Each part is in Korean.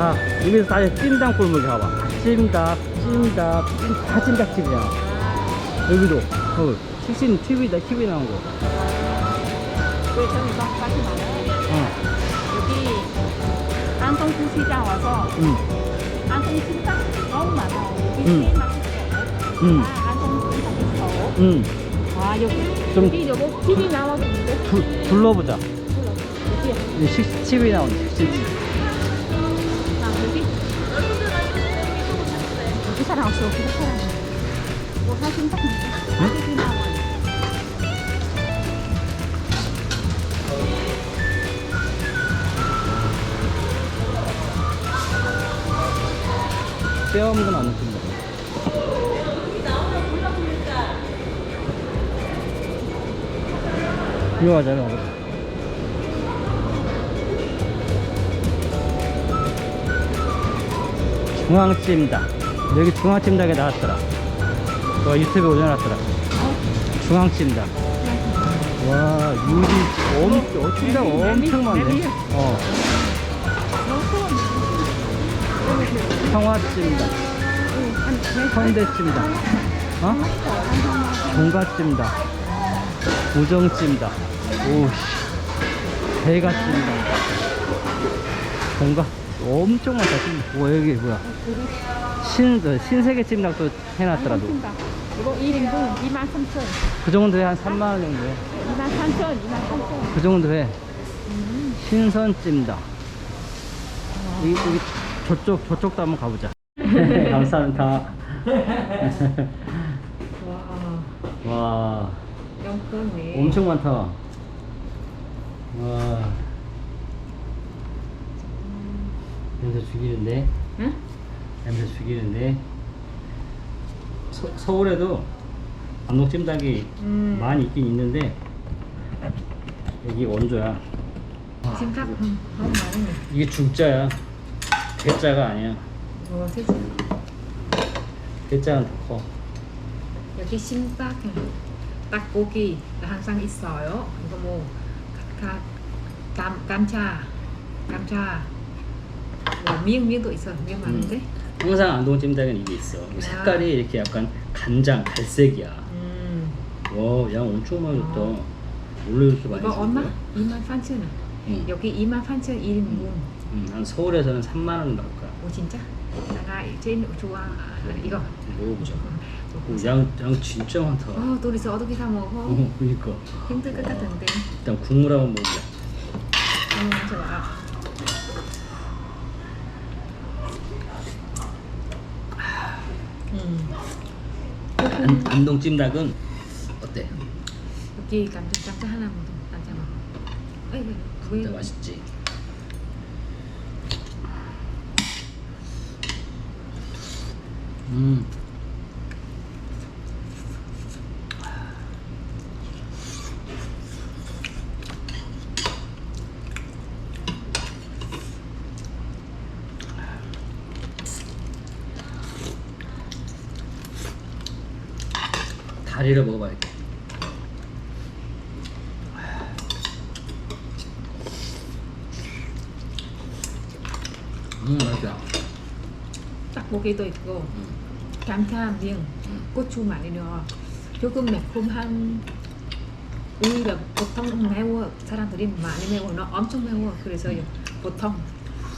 그, 다, 입에서 다 찜닭 골목이 가봐. 찜닭, 찜닭, 찜, 다 찜닭집이야. 여기도, 어, 식신 TV다, TV 나온 거. 왜 저기 가지 말아요. 어, 여기 안동구 시장 와서 응, 안동 찜닭 너무 많아요. 여기 음. 제일. 응, 아, 안동 찜닭 있어. 응. 아, 여기. 좀- 여기 여기 TV 나와도 있는데. 둘, 둘러보자. 여기. 이 식, TV 나온 식신집. 사람. 뭐안 먹습니다. 이거 가자. 중앙찜닭. 여기 중앙찜닭에 나왔더라. 너 유튜브에 올려놨더라. 중앙찜닭. 와, 유리, 엄청, 어, 찜닭 엄청 많네. 어. 청화찜닭. 현대찜닭. 어? 종갓찜닭. 우정찜닭. 오씨. 대가찜닭. 종갓. 엄청 많다. 찜. 와, 여기 뭐야. 신, 저 신세계 찜닭도 해놨더라도. 찜닭. 이거 1인분 23,000원. 그 정도에 한 3만원 정도 해. 23,000원, 23,000원. 그 정도 해. 신선 찜닭. 여기, 여기 저쪽, 저쪽도 한번 가보자. 감사합니다. 와, 와. 엄청 많다. 와, 냄새 죽이는데? 응? 냄새 죽이는데? 서, 서울에도 안동찜닭이 음. 많이 있긴 있는데, 여기 원조야. 찜닭 음, 너무 많네. 이게 중자야. 대자가 아니야. 어, 세지. 대자는 더 커. 여기 찜닭, 닭고기 항상 있어요. 이거 뭐, 가, 감, 감자, 감자, 뭐 미역, 미역도 있어. 미역 많은데. 항상 안동 찜닭은 이게 있어. 색깔이 이렇게 약간 간장, 갈색이야. 음. 와, 양 엄청 많이 줬다. 원래 이렇게 많이 이거 줬어? 얼마? 2만 3천 원. 응. 여기 2만 3천 1인분. 음, 한 서울에서는 3만 원 나올 거야. 오 진짜? 내가 제일 좋아 이거. 먹어보자. 오, 양, 양 진짜 많다. 어, 둘이서 어떻게 사 먹어? 어, 그니까. 힘들 것 같은데. 일단 국물 한번 먹자. 너무 좋아. 음. 안, 안동 찜닭은 어때? 여기 감자 감자 하나 먹어. 감자 먹어. 아이고 왜? 진짜 맛있지? 음. 다리를 먹어봐야겠다. 음, 맛있다. 닭고기도 있고 음. 감자 미역 고추 많이 넣어. 조금 매콤한 오히려 보통 매워 사람들이 많이 매워 너 엄청 매워 그래서 보통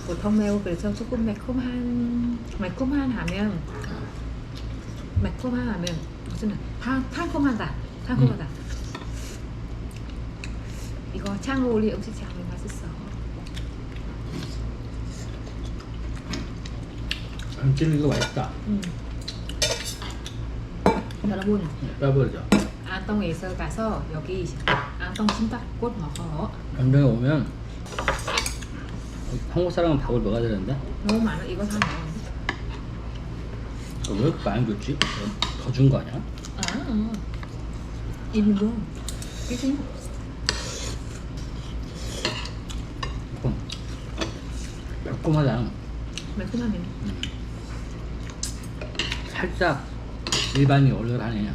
보통 매워 그래서 조금 매콤한 매콤한 하면 매콤한 하면 무슨 달 달콤하다 달콤하다 이거 창오리 음식 장이 맛있어 감칠은 이거 맛있다. 음. 여러분 빼버리자. 안동에서 가서 여기 안동 꼭 먹어 안동에 오면 한국 사람은 밥을 먹어야 되는데 너무 많아 이거 다 먹어 왜 이렇게 많이 줬지? 더 준 거 아니야? 아 일본 그치? 조금 매콤하다. 매콤하면 살짝 일반이 얼얼하네.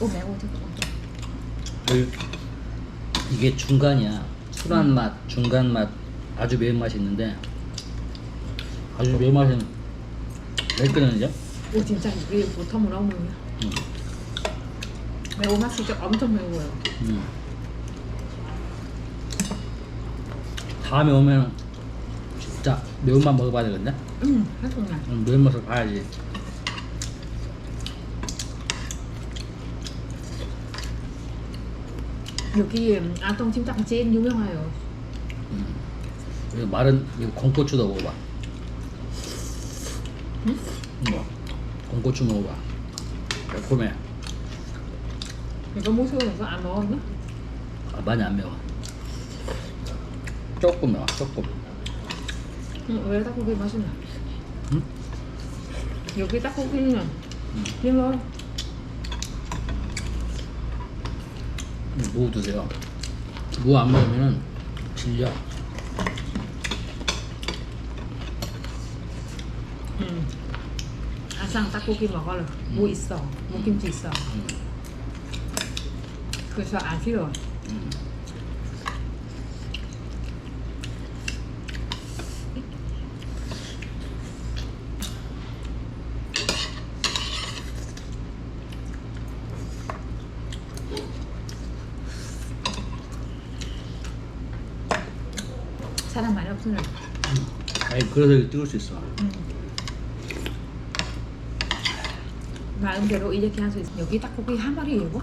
오 매워 그 이게 중간이야. 순한 맛, 중간 맛, 아주 매운 맛이 있는데 아주 매운 맛은 몇 끓였는지? 오 진짜 이게 보통 너무 음. 매운맛이 진짜 엄청 매워요. 음. 다음에 오면 진짜 매운맛 먹어봐야 되겠네. 음, 한국 날. 음, 매운맛을 봐야지. 여기 안동 김장찌 유명해요. 음. 이거 마른 이거 공고추도 먹어봐. 응? 뭐 공고추 먹어봐. 매콤해. 이거 무서워서 안 먹었나? 아, 많이 안 매워. 조금 매워. 조금. 응, 왜 닭고기 맛있나? 응? 여기 닭고기는 이거 음, 무 드세요. 무 안 먹으면 질려. 음. 항상 닭고기 먹어라. 무 있어. 무김치 있어. 음. 그래서 안 싫어. 음. 사람 많이 없으면 아니 그래서 찍을 수 있어. 음. 마음대로 이렇게 할 수 있어. 여기 닭고기 한 마리예요?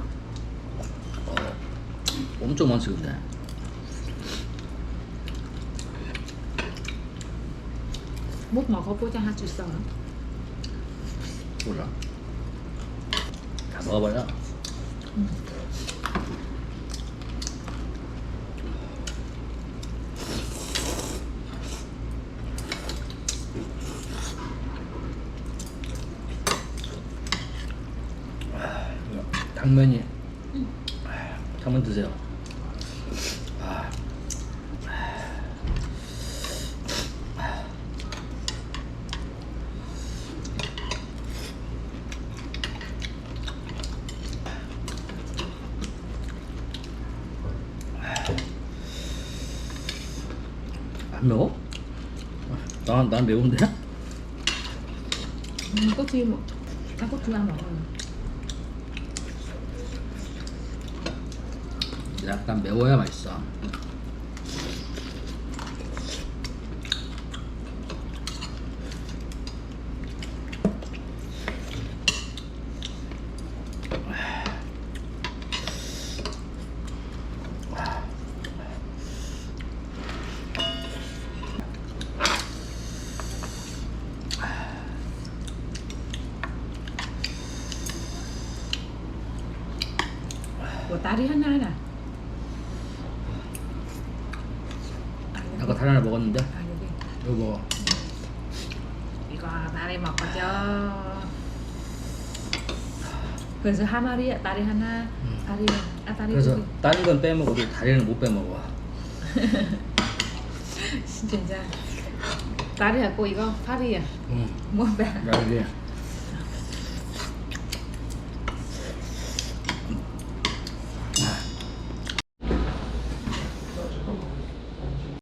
엄청 많지 근데. 못 먹어보자 할 수 있어. 몰라. 다 먹어봐요. 아, 이거 당면이 아, 당면 드세요. 아. 안 매워? 난, 난 매운데? 음, 꼬치 뭐, 나 꼬치 안 먹어 약간 매워야 맛있어. 뭐 다리 하나나. 아까 다리 하나 먹었는데? 아 여기 이거 먹어. 이거 다리 먹어줘. 그래서 한 마리 다리 하나, 다리 아 다리 그래서. 다른 건 빼먹어도 다리는 못 빼먹어. 진짜 다리하고 이거 팔이야. 응. 뭐 배? 야, 이게